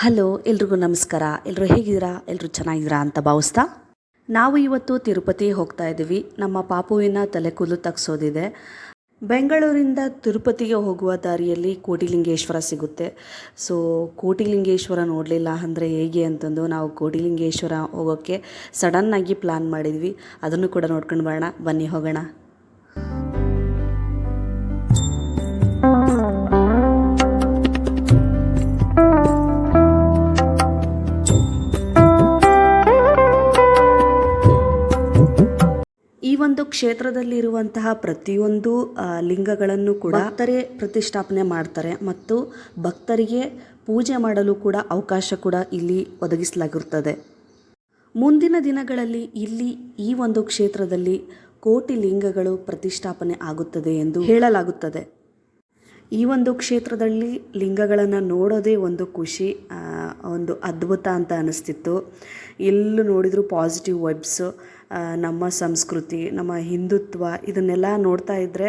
Hello, ಎಲ್ರಿಗೂ ನಮಸ್ಕಾರ. ಎಲ್ಲರೂ ಹೇಗಿದ್ದೀರಾ? ಎಲ್ಲರೂ ಚೆನ್ನಾಗಿದ್ದೀರಾ ಅಂತ ಭಾವಿಸ್ತಾ? ನಾವು ಇವತ್ತು ತಿರುಪತಿ ಹೋಗ್ತಾ ಇದ್ದೀವಿ. ನಮ್ಮ ಪಾಪುವಿನ ತಲೆ ಕೂದಲು ತಗ್ಸೋದಿದೆ. ಬೆಂಗಳೂರಿಂದ ತಿರುಪತಿಗೆ ಹೋಗುವ ದಾರಿಯಲ್ಲಿ ಕೋಟಿಲಿಂಗೇಶ್ವರ ಸಿಗುತ್ತೆ. ಸೊ ಕೋಟಿಲಿಂಗೇಶ್ವರ ನೋಡಲಿಲ್ಲ ಅಂದರೆ ಹೇಗೆ ಅಂತಂದು ನಾವು ಕೋಟಿಲಿಂಗೇಶ್ವರ ಹೋಗೋಕ್ಕೆ ಸಡನ್ನಾಗಿ ಪ್ಲ್ಯಾನ್ ಮಾಡಿದ್ವಿ. ಅದನ್ನು ಕೂಡ ನೋಡ್ಕೊಂಡು ಬರೋಣ. ಬನ್ನಿ ಹೋಗೋಣ. ಒಂದು ಕ್ಷೇತ್ರದಲ್ಲಿರುವಂತಹ ಪ್ರತಿಯೊಂದು ಲಿಂಗಗಳನ್ನು ಕೂಡ ಭಕ್ತರೇ ಪ್ರತಿಷ್ಠಾಪನೆ ಮಾಡ್ತಾರೆ ಮತ್ತು ಭಕ್ತರಿಗೆ ಪೂಜೆ ಮಾಡಲು ಕೂಡ ಅವಕಾಶ ಕೂಡ ಇಲ್ಲಿ ಒದಗಿಸಲಾಗಿರುತ್ತದೆ. ಮುಂದಿನ ದಿನಗಳಲ್ಲಿ ಇಲ್ಲಿ ಈ ಒಂದು ಕ್ಷೇತ್ರದಲ್ಲಿ ಕೋಟಿ ಲಿಂಗಗಳು ಪ್ರತಿಷ್ಠಾಪನೆ ಆಗುತ್ತದೆ ಎಂದು ಹೇಳಲಾಗುತ್ತದೆ. ಈ ಒಂದು ಕ್ಷೇತ್ರದಲ್ಲಿ ಲಿಂಗಗಳನ್ನು ನೋಡೋದೇ ಒಂದು ಖುಷಿ ಒಂದು ಅದ್ಭುತ ಅಂತ ಅನಿಸ್ತಿತ್ತು. ಎಲ್ಲೂ ನೋಡಿದರೂ ಪಾಸಿಟಿವ್ ವೈಬ್ಸ್ ನಮ್ಮ ಸಂಸ್ಕೃತಿ, ನಮ್ಮ ಹಿಂದುತ್ವ, ಇದನ್ನೆಲ್ಲ ನೋಡ್ತಾ ಇದ್ದರೆ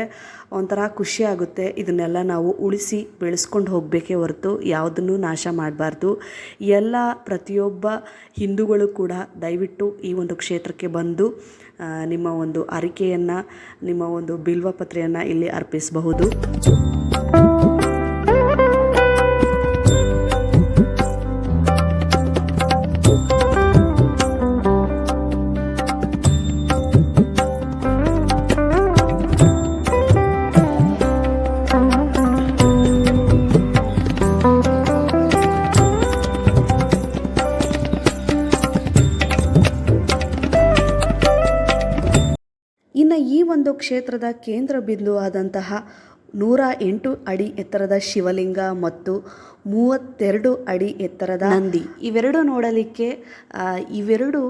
ಒಂಥರ ಖುಷಿ ಆಗುತ್ತೆ. ಇದನ್ನೆಲ್ಲ ನಾವು ಉಳಿಸಿ ಬೆಳೆಸ್ಕೊಂಡು ಹೋಗಬೇಕೇ ಹೊರತು ಯಾವುದನ್ನು ನಾಶ ಮಾಡಬಾರ್ದು. ಎಲ್ಲ ಪ್ರತಿಯೊಬ್ಬ ಹಿಂದೂಗಳು ಕೂಡ ದಯವಿಟ್ಟು ಈ ಒಂದು ಕ್ಷೇತ್ರಕ್ಕೆ ಬಂದು ನಿಮ್ಮ ಒಂದು ಅರಿಕೆಯನ್ನು, ನಿಮ್ಮ ಒಂದು ಬಿಲ್ವಪತ್ರೆಯನ್ನು ಇಲ್ಲಿ ಅರ್ಪಿಸಬಹುದು. ಇನ್ನು ಈ ಒಂದು ಕ್ಷೇತ್ರದ ಕೇಂದ್ರ ಬಿಂದು ಆದಂತಹ ನೂರ ಎಂಟು ಅಡಿ ಎತ್ತರದ ಶಿವಲಿಂಗ ಮತ್ತು ಮೂವತ್ತೆರಡು ಅಡಿ ಎತ್ತರದ ನಂದಿ. ಇವೆರಡು ನೋಡಲಿಕ್ಕೆ ಇವೆರಡು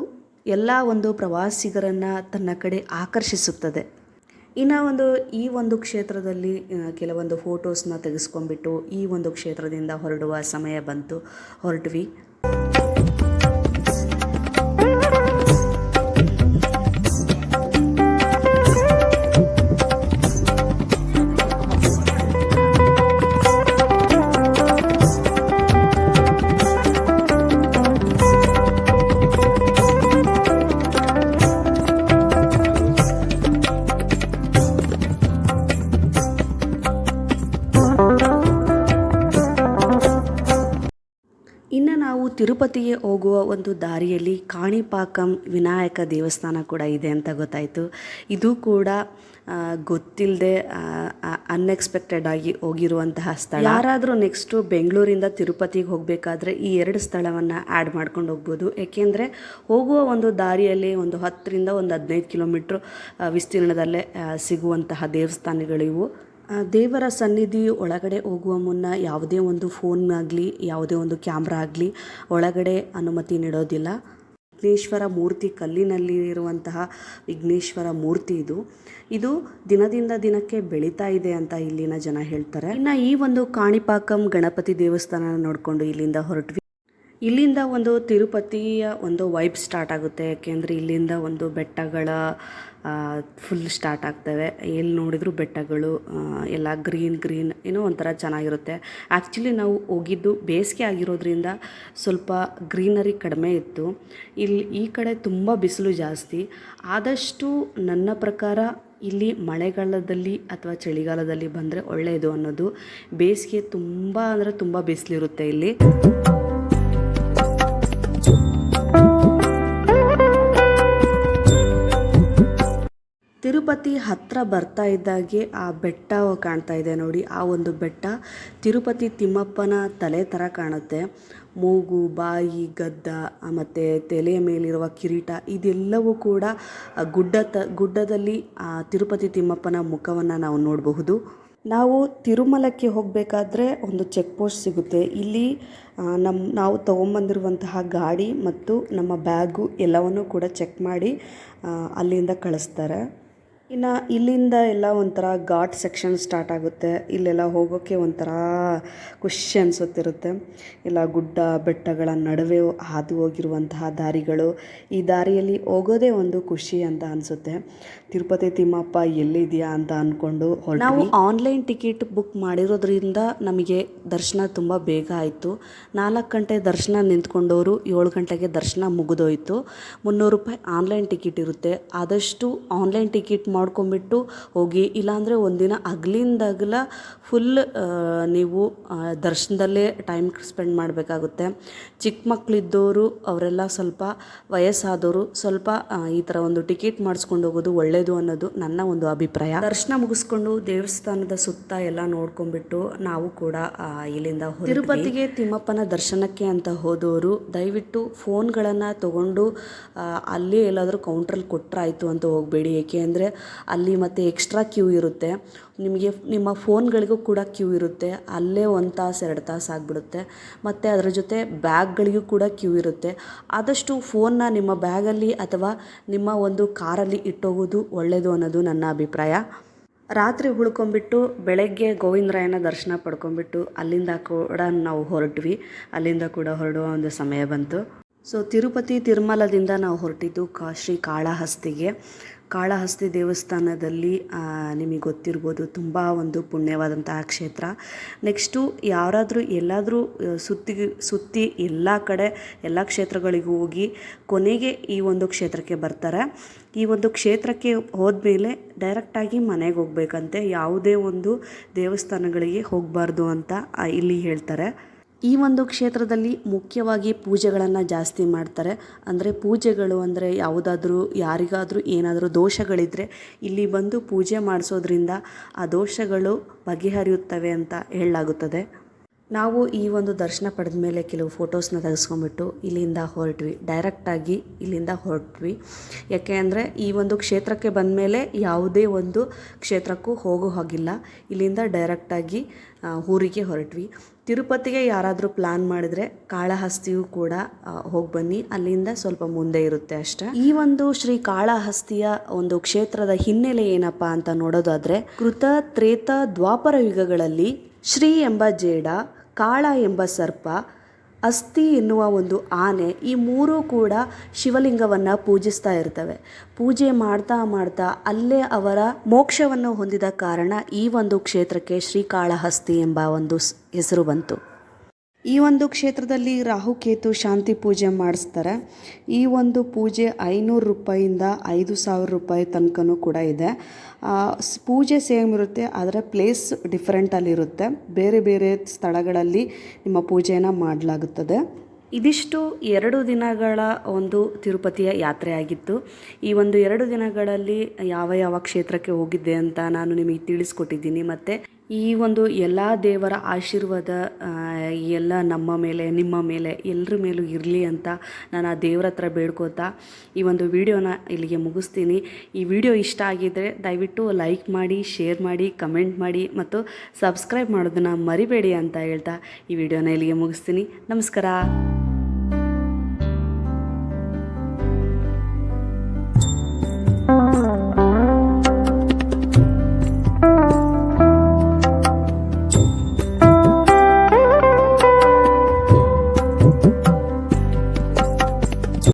ಎಲ್ಲ ಒಂದು ಪ್ರವಾಸಿಗರನ್ನು ತನ್ನ ಕಡೆ ಆಕರ್ಷಿಸುತ್ತದೆ. ಇನ್ನು ಒಂದು ಈ ಒಂದು ಕ್ಷೇತ್ರದಲ್ಲಿ ಕೆಲವೊಂದು ಫೋಟೋಸ್ನ ತೆಗೆಸ್ಕೊಂಡ್ಬಿಟ್ಟು ಈ ಒಂದು ಕ್ಷೇತ್ರದಿಂದ ಹೊರಡುವ ಸಮಯ ಬಂತು ಹೊರಟ್ವಿ. ತಿರುಪತಿಗೆ ಹೋಗುವ ಒಂದು ದಾರಿಯಲ್ಲಿ ಕಾಣಿಪಾಕಂ ವಿನಾಯಕ ದೇವಸ್ಥಾನ ಕೂಡ ಇದೆ ಅಂತ ಗೊತ್ತಾಯಿತು. ಇದು ಕೂಡ ಗೊತ್ತಿಲ್ಲದೆ ಅನ್ಎಕ್ಸ್ಪೆಕ್ಟೆಡ್ ಆಗಿ ಹೋಗಿರುವಂತಹ ಸ್ಥಳ. ಯಾರಾದರೂ ನೆಕ್ಸ್ಟು ಬೆಂಗಳೂರಿಂದ ತಿರುಪತಿಗೆ ಹೋಗಬೇಕಾದ್ರೆ ಈ ಎರಡು ಸ್ಥಳವನ್ನು ಆ್ಯಡ್ ಮಾಡ್ಕೊಂಡು ಹೋಗ್ಬೋದು. ಏಕೆಂದರೆ ಹೋಗುವ ಒಂದು ದಾರಿಯಲ್ಲಿ ಒಂದು ಹತ್ತರಿಂದ ಒಂದು ಹದಿನೈದು ಕಿಲೋಮೀಟ್ರ್ ವಿಸ್ತೀರ್ಣದಲ್ಲೇ ಸಿಗುವಂತಹ ದೇವಸ್ಥಾನಗಳಿವು. ದೇವರ ಸನ್ನಿಧಿ ಒಳಗಡೆ ಹೋಗುವ ಮುನ್ನ ಯಾವುದೇ ಒಂದು ಫೋನ್ ಆಗಲಿ, ಯಾವುದೇ ಒಂದು ಕ್ಯಾಮ್ರಾ ಆಗಲಿ ಒಳಗಡೆ ಅನುಮತಿ ನೀಡೋದಿಲ್ಲ. ವಿಘ್ನೇಶ್ವರ ಮೂರ್ತಿ ಕಲ್ಲಿನಲ್ಲಿ ಇರುವಂತಹ ವಿಘ್ನೇಶ್ವರ ಮೂರ್ತಿ ಇದು. ಇದು ದಿನದಿಂದ ದಿನಕ್ಕೆ ಬೆಳೀತಾ ಇದೆ ಅಂತ ಇಲ್ಲಿನ ಜನ ಹೇಳ್ತಾರೆ. ಇನ್ನು ಈ ಒಂದು ಕಾಣಿಪಾಕಂ ಗಣಪತಿ ದೇವಸ್ಥಾನ ನೋಡಿಕೊಂಡು ಇಲ್ಲಿಂದ ಹೊರಟ್ವಿ. ಇಲ್ಲಿಂದ ಒಂದು ತಿರುಪತಿಯ ಒಂದು ವೈಬ್ ಸ್ಟಾರ್ಟ್ ಆಗುತ್ತೆ. ಯಾಕೆಂದರೆ ಇಲ್ಲಿಂದ ಒಂದು ಬೆಟ್ಟಗಳ ಫುಲ್ ಸ್ಟಾರ್ಟ್ ಆಗ್ತವೆ. ಎಲ್ಲಿ ನೋಡಿದ್ರು ಬೆಟ್ಟಗಳು ಎಲ್ಲ ಗ್ರೀನ್ ಗ್ರೀನ್ ಏನೋ ಒಂಥರ ಚೆನ್ನಾಗಿರುತ್ತೆ. ಆ್ಯಕ್ಚುಲಿ ನಾವು ಹೋಗಿದ್ದು ಬೇಸಿಗೆ ಆಗಿರೋದ್ರಿಂದ ಸ್ವಲ್ಪ ಗ್ರೀನರಿ ಕಡಿಮೆ ಇತ್ತು. ಇಲ್ಲಿ ಈ ಕಡೆ ತುಂಬ ಬಿಸಿಲು ಜಾಸ್ತಿ. ಆದಷ್ಟು ನನ್ನ ಪ್ರಕಾರ ಇಲ್ಲಿ ಮಳೆಗಾಲದಲ್ಲಿ ಅಥವಾ ಚಳಿಗಾಲದಲ್ಲಿ ಬಂದರೆ ಒಳ್ಳೆಯದು ಅನ್ನೋದು. ಬೇಸಿಗೆ ತುಂಬ ಅಂದರೆ ತುಂಬ ಬಿಸಿಲಿರುತ್ತೆ ಇಲ್ಲಿ. ತಿರುಪತಿ ಹತ್ರ ಬರ್ತಾ ಇದ್ದಾಗೆ ಆ ಬೆಟ್ಟ ಕಾಣ್ತಾ ಇದೆ ನೋಡಿ. ಆ ಒಂದು ಬೆಟ್ಟ ತಿರುಪತಿ ತಿಮ್ಮಪ್ಪನ ತಲೆ ಥರ ಕಾಣುತ್ತೆ. ಮೂಗು, ಬಾಯಿ, ಗದ್ದ ಮತ್ತು ತಲೆಯ ಮೇಲಿರುವ ಕಿರೀಟ ಇದೆಲ್ಲವೂ ಕೂಡ ಗುಡ್ಡ ತ, ಗುಡ್ಡದಲ್ಲಿ ಆ ತಿರುಪತಿ ತಿಮ್ಮಪ್ಪನ ಮುಖವನ್ನು ನಾವು ನೋಡಬಹುದು. ನಾವು ತಿರುಮಲಕ್ಕೆ ಹೋಗಬೇಕಾದ್ರೆ ಒಂದು ಚೆಕ್ ಪೋಸ್ಟ್ ಸಿಗುತ್ತೆ. ಇಲ್ಲಿ ನಮ್ಮ ನಾವು ತೊಗೊಂಬಂದಿರುವಂತಹ ಗಾಡಿ ಮತ್ತು ನಮ್ಮ ಬ್ಯಾಗು ಎಲ್ಲವನ್ನೂ ಕೂಡ ಚೆಕ್ ಮಾಡಿ ಅಲ್ಲಿಂದ ಕಳಿಸ್ತಾರೆ. ಇನ್ನು ಇಲ್ಲಿಂದ ಎಲ್ಲ ಒಂಥರ ಘಾಟ್ ಸೆಕ್ಷನ್ ಸ್ಟಾರ್ಟ್ ಆಗುತ್ತೆ. ಇಲ್ಲೆಲ್ಲ ಹೋಗೋಕ್ಕೆ ಒಂಥರ ಖುಷಿ ಅನಿಸುತ್ತಿರುತ್ತೆ. ಇಲ್ಲ ಗುಡ್ಡ ಬೆಟ್ಟಗಳ ನಡುವೆ ಹಾದು ಹೋಗಿರುವಂತಹ ದಾರಿಗಳು ಈ ದಾರಿಯಲ್ಲಿ ಹೋಗೋದೇ ಒಂದು ಖುಷಿ ಅಂತ ಅನಿಸುತ್ತೆ. ತಿರುಪತಿ ತಿಮ್ಮಪ್ಪ ಎಲ್ಲಿದೆಯಾ ಅಂತ ಅಂದ್ಕೊಂಡು ನಾವು ಆನ್ಲೈನ್ ಟಿಕೆಟ್ ಬುಕ್ ಮಾಡಿರೋದ್ರಿಂದ ನಮಗೆ ದರ್ಶನ ತುಂಬ ಬೇಗ ಆಯಿತು. ನಾಲ್ಕು ಗಂಟೆ ದರ್ಶನ ನಿಂತ್ಕೊಂಡವರು ಏಳು ಗಂಟೆಗೆ ದರ್ಶನ ಮುಗಿದೋಯ್ತು. ಮುನ್ನೂರು ರೂಪಾಯಿ ಆನ್ಲೈನ್ ಟಿಕೆಟ್ ಇರುತ್ತೆ. ಆದಷ್ಟು ಆನ್ಲೈನ್ ಟಿಕೆಟ್ ಮಾಡ್ಕೊಂಬಿಟ್ಟು ಹೋಗಿ, ಇಲ್ಲಾಂದರೆ ಒಂದಿನ ಹಗ್ಲಿಂದಗಲ ಫುಲ್ ನೀವು ದರ್ಶನದಲ್ಲೇ ಟೈಮ್ ಸ್ಪೆಂಡ್ ಮಾಡಬೇಕಾಗುತ್ತೆ. ಚಿಕ್ಕ ಮಕ್ಕಳಿದ್ದವರು ಅವರೆಲ್ಲ ಸ್ವಲ್ಪ ವಯಸ್ಸಾದವರು ಸ್ವಲ್ಪ ಈ ಥರ ಒಂದು ಟಿಕೆಟ್ ಮಾಡಿಸ್ಕೊಂಡು ಹೋಗೋದು ಒಳ್ಳೆಯದು ಅನ್ನೋದು ನನ್ನ ಒಂದು ಅಭಿಪ್ರಾಯ. ದರ್ಶನ ಮುಗಿಸ್ಕೊಂಡು ದೇವಸ್ಥಾನದ ಸುತ್ತ ಎಲ್ಲ ನೋಡ್ಕೊಂಡ್ಬಿಟ್ಟು ನಾವು ಕೂಡ ಇಲ್ಲಿಂದ. ತಿರುಪತಿಗೆ ತಿಮ್ಮಪ್ಪನ ದರ್ಶನಕ್ಕೆ ಅಂತ ಹೋದವರು ದಯವಿಟ್ಟು ಫೋನ್ಗಳನ್ನು ತಗೊಂಡು ಅಲ್ಲಿ ಅಲ್ಲೇ ಎಲ್ಲಾದರೂ ಕೌಂಟ್ರಲ್ಲಿ ಕೊಟ್ಟರಾಯ್ತು ಅಂತ ಹೋಗಬೇಡಿ. ಏಕೆ ಅಂದರೆ ಅಲ್ಲಿ ಮತ್ತೆ ಎಕ್ಸ್ಟ್ರಾ ಕ್ಯೂ ಇರುತ್ತೆ. ನಿಮಗೆ ನಿಮ್ಮ ಫೋನ್ಗಳಿಗೂ ಕೂಡ ಕ್ಯೂ ಇರುತ್ತೆ. ಅಲ್ಲೇ ಒಂದು ತಾಸು, ಎರಡು ತಾಸು ಆಗಿಬಿಡುತ್ತೆ. ಮತ್ತು ಅದರ ಜೊತೆ ಬ್ಯಾಗ್ಗಳಿಗೂ ಕೂಡ ಕ್ಯೂ ಇರುತ್ತೆ. ಆದಷ್ಟು ಫೋನ್ನ ನಿಮ್ಮ ಬ್ಯಾಗಲ್ಲಿ ಅಥವಾ ನಿಮ್ಮ ಒಂದು ಕಾರಲ್ಲಿ ಇಟ್ಟೋಗೋದು ಒಳ್ಳೆಯದು ಅನ್ನೋದು ನನ್ನ ಅಭಿಪ್ರಾಯ. ರಾತ್ರಿ ಉಳ್ಕೊಂಬಿಟ್ಟು ಬೆಳಗ್ಗೆ ಗೋವಿಂದರಾಯನ ದರ್ಶನ ಪಡ್ಕೊಂಬಿಟ್ಟು ಅಲ್ಲಿಂದ ಕೂಡ ನಾವು ಹೊರಟ್ವಿ. ಅಲ್ಲಿಂದ ಕೂಡ ಹೊರಡುವ ಒಂದು ಸಮಯ ಬಂತು. ಸೊ ತಿರುಪತಿ ತಿರುಮಲದಿಂದ ನಾವು ಹೊರಟಿದ್ದು ಕಾ ಶ್ರೀ ಕಾಳಹಸ್ತಿಗೆ. ಕಾಳಹಸ್ತಿ ದೇವಸ್ಥಾನದಲ್ಲಿ ನಿಮಗೆ ಗೊತ್ತಿರ್ಬೋದು, ತುಂಬ ಒಂದು ಪುಣ್ಯವಾದಂತಹ ಕ್ಷೇತ್ರ. ನೆಕ್ಸ್ಟು ಯಾರಾದರೂ ಎಲ್ಲಾದರೂ ಸುತ್ತಿ ಸುತ್ತಿ ಎಲ್ಲ ಕಡೆ ಎಲ್ಲ ಕ್ಷೇತ್ರಗಳಿಗೂ ಹೋಗಿ ಕೊನೆಗೆ ಈ ಒಂದು ಕ್ಷೇತ್ರಕ್ಕೆ ಬರ್ತಾರೆ. ಈ ಒಂದು ಕ್ಷೇತ್ರಕ್ಕೆ ಹೋದ್ಮೇಲೆ ಡೈರೆಕ್ಟಾಗಿ ಮನೆಗೆ ಹೋಗ್ಬೇಕಂತೆ. ಯಾವುದೇ ಒಂದು ದೇವಸ್ಥಾನಗಳಿಗೆ ಹೋಗಬಾರ್ದು ಅಂತ ಇಲ್ಲಿ ಹೇಳ್ತಾರೆ. ಈ ಒಂದು ಕ್ಷೇತ್ರದಲ್ಲಿ ಮುಖ್ಯವಾಗಿ ಪೂಜೆಗಳನ್ನು ಜಾಸ್ತಿ ಮಾಡ್ತಾರೆ. ಅಂದರೆ ಪೂಜೆಗಳು ಅಂದರೆ ಯಾವುದಾದ್ರೂ ಯಾರಿಗಾದರೂ ಏನಾದರೂ ದೋಷಗಳಿದ್ದರೆ ಇಲ್ಲಿ ಬಂದು ಪೂಜೆ ಮಾಡಿಸೋದ್ರಿಂದ ಆ ದೋಷಗಳು ಬಗೆಹರಿಯುತ್ತವೆ ಅಂತ ಹೇಳಲಾಗುತ್ತದೆ. ನಾವು ಈ ಒಂದು ದರ್ಶನ ಪಡೆದ ಮೇಲೆ ಕೆಲವು ಫೋಟೋಸ್ನ ತೆಗೆಸ್ಕೊಂಡ್ಬಿಟ್ಟು ಇಲ್ಲಿಂದ ಹೊರಟ್ವಿ. ಡೈರೆಕ್ಟಾಗಿ ಇಲ್ಲಿಂದ ಹೊರಟ್ವಿ. ಯಾಕೆ ಅಂದರೆ ಈ ಒಂದು ಕ್ಷೇತ್ರಕ್ಕೆ ಬಂದ ಮೇಲೆ ಯಾವುದೇ ಒಂದು ಕ್ಷೇತ್ರಕ್ಕೂ ಹೋಗೋ ಹಾಗಿಲ್ಲ. ಇಲ್ಲಿಂದ ಡೈರೆಕ್ಟಾಗಿ ಊರಿಗೆ ಹೊರಟ್ವಿ. ತಿರುಪತಿಗೆ ಯಾರಾದರೂ ಪ್ಲ್ಯಾನ್ ಮಾಡಿದರೆ ಕಾಳಹಸ್ತಿಯೂ ಕೂಡ ಹೋಗಿ ಬನ್ನಿ. ಅಲ್ಲಿಂದ ಸ್ವಲ್ಪ ಮುಂದೆ ಇರುತ್ತೆ ಅಷ್ಟೇ. ಈ ಒಂದು ಶ್ರೀ ಕಾಳಹಸ್ತಿಯ ಒಂದು ಕ್ಷೇತ್ರದ ಹಿನ್ನೆಲೆ ಏನಪ್ಪ ಅಂತ ನೋಡೋದಾದರೆ ಕೃತ, ತ್ರೇತ, ದ್ವಾಪರ ಯುಗಗಳಲ್ಲಿ ಶ್ರೀ ಎಂಬ ಜೇಡ ಕಾಳ ಎಂಬ ಸರ್ಪ, ಅಸ್ಥಿ ಎನ್ನುವ ಒಂದು ಆನೆ ಈ ಮೂರೂ ಕೂಡ ಶಿವಲಿಂಗವನ್ನು ಪೂಜಿಸ್ತಾ ಇರ್ತವೆ. ಪೂಜೆ ಮಾಡ್ತಾ ಮಾಡ್ತಾ ಅಲ್ಲೇ ಅವರ ಮೋಕ್ಷವನ್ನು ಹೊಂದಿದ ಕಾರಣ ಈ ಒಂದು ಕ್ಷೇತ್ರಕ್ಕೆ ಶ್ರೀಕಾಳಹಸ್ತಿ ಎಂಬ ಒಂದು ಹೆಸರು ಬಂತು. ಈ ಒಂದು ಕ್ಷೇತ್ರದಲ್ಲಿ ರಾಹುಕೇತು ಶಾಂತಿ ಪೂಜೆ ಮಾಡಿಸ್ತಾರೆ. ಈ ಒಂದು ಪೂಜೆ ಐನೂರು ರೂಪಾಯಿಂದ ಐದು ಸಾವಿರ ರೂಪಾಯಿ ತನಕನೂ ಕೂಡ ಇದೆ. ಪೂಜೆ ಸೇಮ್ ಇರುತ್ತೆ, ಆದರೆ ಪ್ಲೇಸ್ ಡಿಫ್ರೆಂಟಲ್ಲಿರುತ್ತೆ ಬೇರೆ ಬೇರೆ ಸ್ಥಳಗಳಲ್ಲಿ ನಿಮ್ಮ ಪೂಜೆಯನ್ನು ಮಾಡಲಾಗುತ್ತದೆ. ಇದಿಷ್ಟು ಎರಡು ದಿನಗಳ ಒಂದು ತಿರುಪತಿಯ ಯಾತ್ರೆ ಆಗಿತ್ತು. ಈ ಒಂದು ಎರಡು ದಿನಗಳಲ್ಲಿ ಯಾವ ಯಾವ ಕ್ಷೇತ್ರಕ್ಕೆ ಹೋಗಿದ್ದೆ ಅಂತ ನಾನು ನಿಮಗೆ ತಿಳಿಸ್ಕೊಟ್ಟಿದ್ದೀನಿ. ಮತ್ತು ಈ ಒಂದು ಎಲ್ಲ ದೇವರ ಆಶೀರ್ವಾದ ಎಲ್ಲ ನಮ್ಮ ಮೇಲೆ, ನಿಮ್ಮ ಮೇಲೆ ಎಲ್ಲರ ಮೇಲೂ ಇರಲಿ ಅಂತ ನಾನು ಆ ದೇವ್ರ ಹತ್ರ ಬೇಡ್ಕೋತಾ ಈ ಒಂದು ವಿಡಿಯೋನ ಇಲ್ಲಿಗೆ ಮುಗಿಸ್ತೀನಿ. ಈ ವಿಡಿಯೋ ಇಷ್ಟ ಆಗಿದ್ದರೆ ದಯವಿಟ್ಟು ಲೈಕ್ ಮಾಡಿ, ಶೇರ್ ಮಾಡಿ, ಕಮೆಂಟ್ ಮಾಡಿ ಮತ್ತು ಸಬ್ಸ್ಕ್ರೈಬ್ ಮಾಡೋದನ್ನು ಮರಿಬೇಡಿ ಅಂತ ಹೇಳ್ತಾ ಈ ವಿಡಿಯೋನ ಇಲ್ಲಿಗೆ ಮುಗಿಸ್ತೀನಿ. ನಮಸ್ಕಾರ.